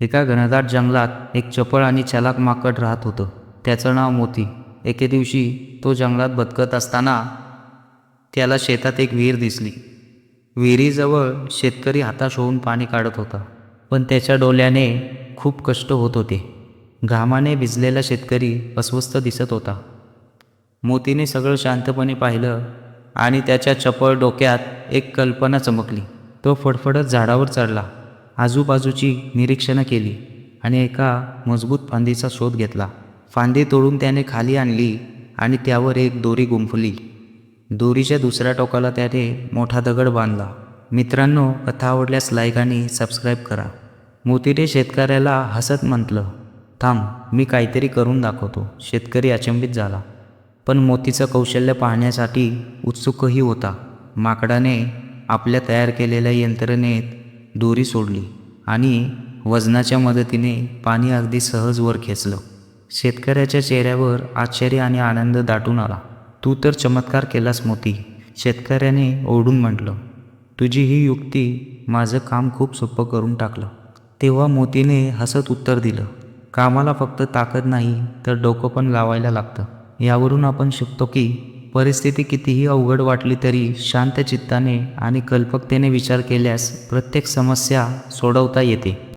एका घनदाट जंगलात एक चपळ आणि चलाक माकड राहत होतं. त्याचं नाव मोती. एके दिवशी तो जंगलात भटकत असताना त्याला शेतात एक विहीर दिसली. विहिरीजवळ शेतकरी हाताश होऊन पाणी काढत होता. पण त्याच्या डोल्याने खूप कष्ट होत होते. घामाने भिजलेला शेतकरी अस्वस्थ दिसत होता. मोतीने सगळं शांतपणे पाहिलं आणि त्याच्या चपळ डोक्यात एक कल्पना चमकली. तो फडफडत झाडावर चढला. आजूबाजूची निरीक्षणं केली आणि एका मजबूत फांदीचा शोध घेतला. फांदी तोडून त्याने खाली आणली आणि त्यावर एक दोरी गुंफली. दोरीच्या दुसऱ्या टोकाला त्याने मोठा दगड बांधला. मित्रांनो कथा आवडल्यास लाईक आणि सबस्क्राईब करा. मोतीरे शेतकऱ्याला हसत म्हटलं थांब मी काहीतरी करून दाखवतो. शेतकरी अचंबित झाला. पण मोतीचं कौशल्य पाहण्यासाठी उत्सुकही होता. माकडाने आपल्या तयार केलेल्या यंत्रणेत दोरी सोडली आणि वजनाच्या मदतीने पाणी अगदी सहज वर खेचलं. शेतकऱ्याच्या चेहऱ्यावर आश्चर्य आणि आनंद दाटून आला. तू तर चमत्कार केलास मोती शेतकऱ्याने ओढून म्हटलं. तुझी ही युक्ती माझं काम खूप सोपं करून टाकलं. तेव्हा मोतीने हसत उत्तर दिलं. कामाला फक्त ताकद नाही तर डोकं पण लावायला लागतं. यावरून आपण शिकतो की परिस्थिती कितीही अवघड वाटली तरी शांत चित्ताने आणि कल्पकतेने विचार केल्यास प्रत्येक समस्या सोडवता येते.